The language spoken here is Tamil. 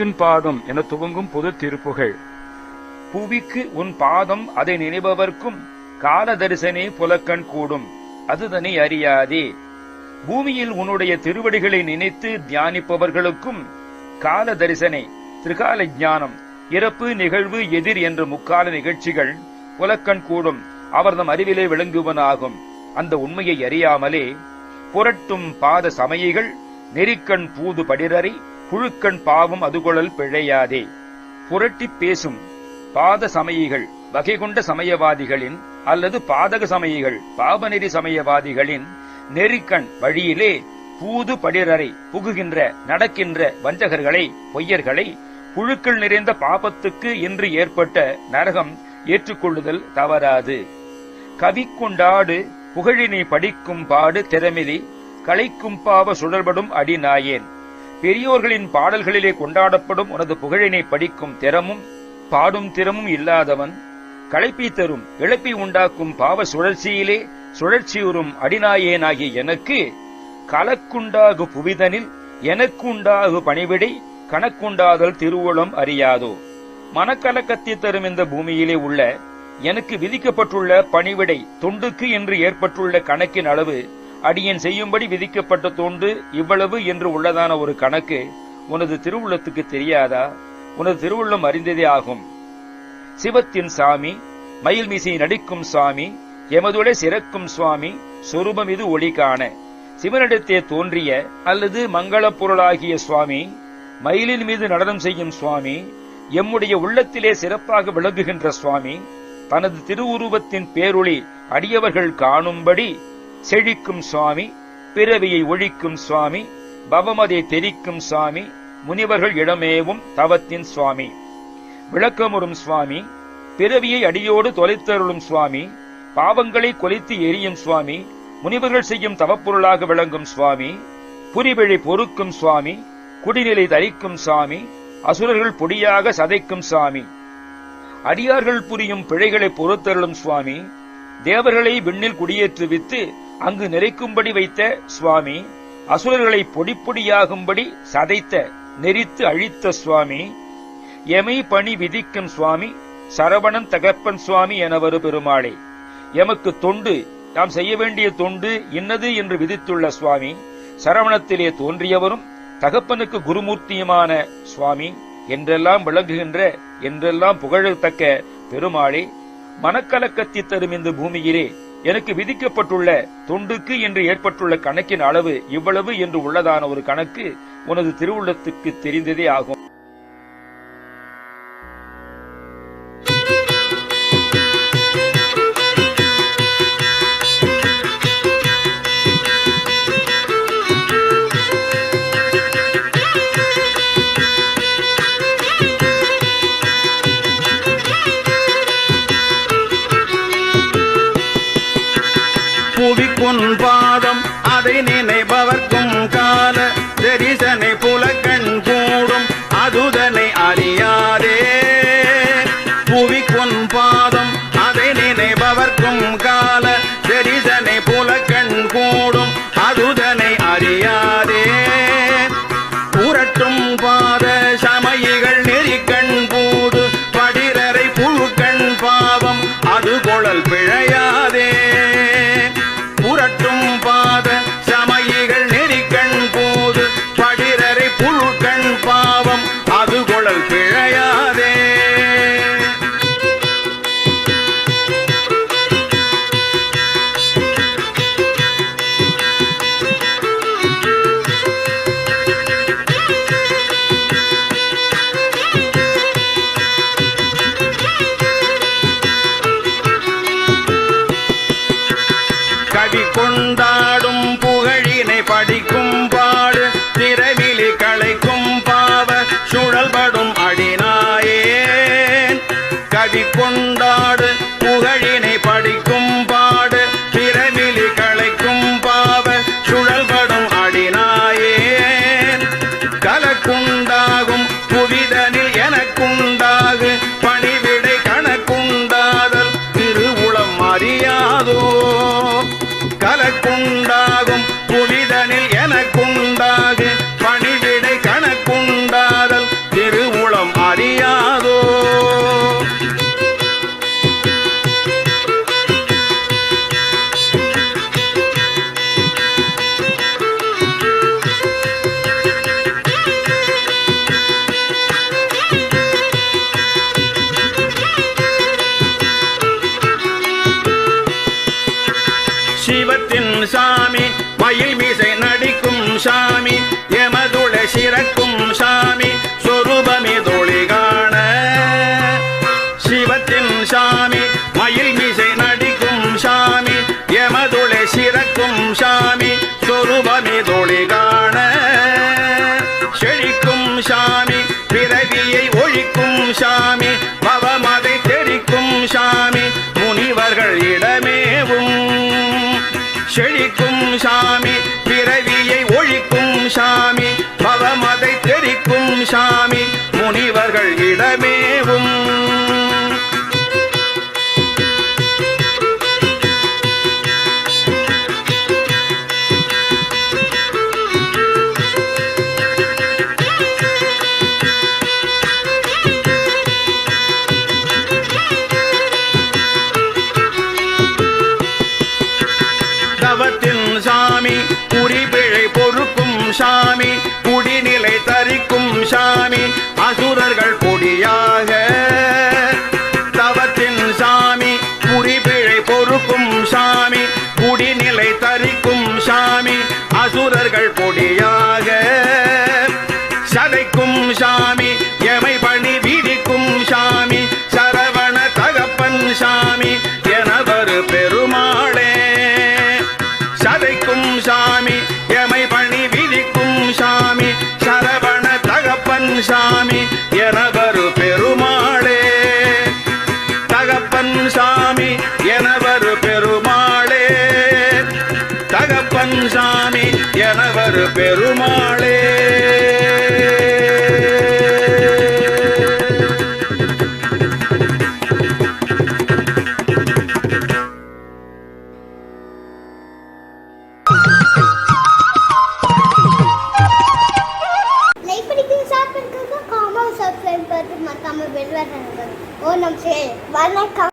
புவிக்கின் பாதம் என துவங்கும் பொது திருப்புகள். புவிக்கு உன் பாதம் அதை நினைபவர்க்கும் கால தரிசனே புலக்கண் கூடும். அதுதனை அறியாதே. பூமியில் உன்னுடைய திருவடிகளை நினைத்து தியானிப்பவர்களுக்கும் கால தரிசனை திரிகால ஞானம் இறப்பு நிகழ்வு எதிர் என்ற முக்கால நிகழ்ச்சிகள் புலக்கண் கூடும். அவர் நம் அறிவிலே விளங்குவனாகும். அந்த உண்மையை அறியாமலே புரட்டும் பாத சமயிகள் நெறிக்கண் பூது படிரறை புழுக்கண் பாவம் அதுகொழல் பிழையாதே. புரட்டிப் பேசும் பாத சமயிகள் வகைகொண்ட சமயவாதிகளின் அல்லது பாதக சமயிகள் பாபநெறி சமயவாதிகளின் நெறிக்கண் வழியிலே பூது படிரரை புகுகின்ற நடக்கின்ற வஞ்சகர்களை பொய்யர்களை புழுக்கள் நிறைந்த பாபத்துக்கு இன்று ஏற்பட்ட நரகம் ஏற்றுக்கொள்ளுதல் தவறாது. கவி கொண்டாடு புகழினை படிக்கும் பாடு திறமிலி களைக்கும் பாவ சுழல்படும் அடிநாயேன். பெரியோர்களின் பாடல்களிலே கொண்டாடப்படும் உனது புகழினை படிக்கும் திறமும் பாடும் திறமும் இல்லாதவன் களைப்பி தரும் இழப்பி உண்டாக்கும் பாவ சுழற்சியிலே சுழற்சியுறும் அடிநாயேனாகிய எனக்கு கலக்குண்டாகு புவிதனில் எனக்குண்டாகு பணிவிடை கணக்குண்டாதல் திருவுளம் அறியாதோ? மனக்கலக்கத்தை தரும் இந்த பூமியிலே உள்ள எனக்கு விதிக்கப்பட்டுள்ள பணிவிடை தொண்டுக்கு என்று ஏற்பட்டுள்ள கணக்கின் அளவு அடியேன் செய்யும்படி விதிக்கப்பட்ட தோண்டு இவ்வளவு என்று உள்ளதான ஒரு கணக்கு உனது திருவுள்ளத்துக்கு தெரியாதா? உனது திருவுள்ளம் அறிந்ததே ஆகும். சிவத்தின் சாமி மயில் மீசை நடிக்கும் சுவாமி எமதுடை சிறக்கும் சுவாமி சொரூபம் இது ஒளி காண. சிவனிடத்தே தோன்றிய அல்லது மங்களப் பொருளாகிய சுவாமி மயிலின் மீது நடனம் செய்யும் சுவாமி எம்முடைய உள்ளத்திலே சிறப்பாக விளங்குகின்ற சுவாமி தனது திருவுருவத்தின் பேரொளி அடியவர்கள் காணும்படி செழிக்கும் சுவாமி பிறவியை ஒழிக்கும் சுவாமி பவமதை தெரிக்கும் சுவாமி முனிவர்கள் இடமேவும் தவத்தின் சுவாமி. விளக்கமுறும் சுவாமி பிறவியை அடியோடு தொலைத்தருளும் சுவாமி பாவங்களை கொலைத்து எரியும் சுவாமி முனிவர்கள் செய்யும் தவப்பொருளாக விளங்கும் சுவாமி புரிவிழி பொறுக்கும் சுவாமி குடிநிலை தரிக்கும் சாமி அசுரர்கள் பொடியாக சதைக்கும் சாமி அடியார்கள் புரியும் பிழைகளை பொறுத்தருளும் சுவாமி தேவர்களை விண்ணில் குடியேற்றுவித்து அங்கு நிறைக்கும்படி வைத்த சுவாமி அசுரர்களை பொடி பொடியாகும்படி சதைத்த நெறித்து அழித்த சுவாமி எமை பணி விதிக்கும் சுவாமி சரவணன் தகப்பன் சுவாமி எனவரு பெருமாளே. எமக்கு தொண்டு நாம் செய்ய வேண்டிய தொண்டு இன்னது என்று விதித்துள்ள சுவாமி சரவணத்திலே தோன்றியவரும் தகப்பனுக்கு குருமூர்த்தியுமான சுவாமி என்றெல்லாம் விளங்குகின்ற என்றெல்லாம் புகழத்தக்க பெருமாளே மனக்கலக்கத்தை தரும் இந்த பூமியிலே எனக்கு விதிக்கப்பட்டுள்ள தொண்டுக்கு என்று ஏற்பட்டுள்ள கணக்கின் அளவு இவ்வளவு என்று உள்ளதான ஒரு கணக்கு உனது திருவுள்ளத்துக்கு தெரிந்ததே ஆகும். அறியாதே பாடி கொண்டாடும் புகழினை படிக்கும் பாடு திரவிலி களைக்கும் பாவ சுழல்படும் அடினாயேன் கவி கொண்டாடு புகழினை படி சிவத்தின் சாமி மயில் மீசை நடிக்கும் சாமி எமதுள சிறக்கும் சாமி சொரூபமே தோழி காண. சிவத்தின் சாமி மயில் மீசை நடிக்கும் சாமி எமதுள சிறக்கும் சாமி சொரூபமே தோழி காண. செழிக்கும் சாமி பிறவியை ஒழிக்கும் சாமி பவமதை தெரிக்கும் சாமி முனிவர்கள் செழிக்கும் சாமி பிறவியை ஒழிக்கும் சாமி பவமதை தெரிக்கும் சாமி முனிவர்கள் இடமேவும். சாமி குடிநிலை தரிக்கும் சாமி அசுரர்கள் கொடியாக தகப்பன் சாமி எனவர் பெருமாளே. வணக்கம்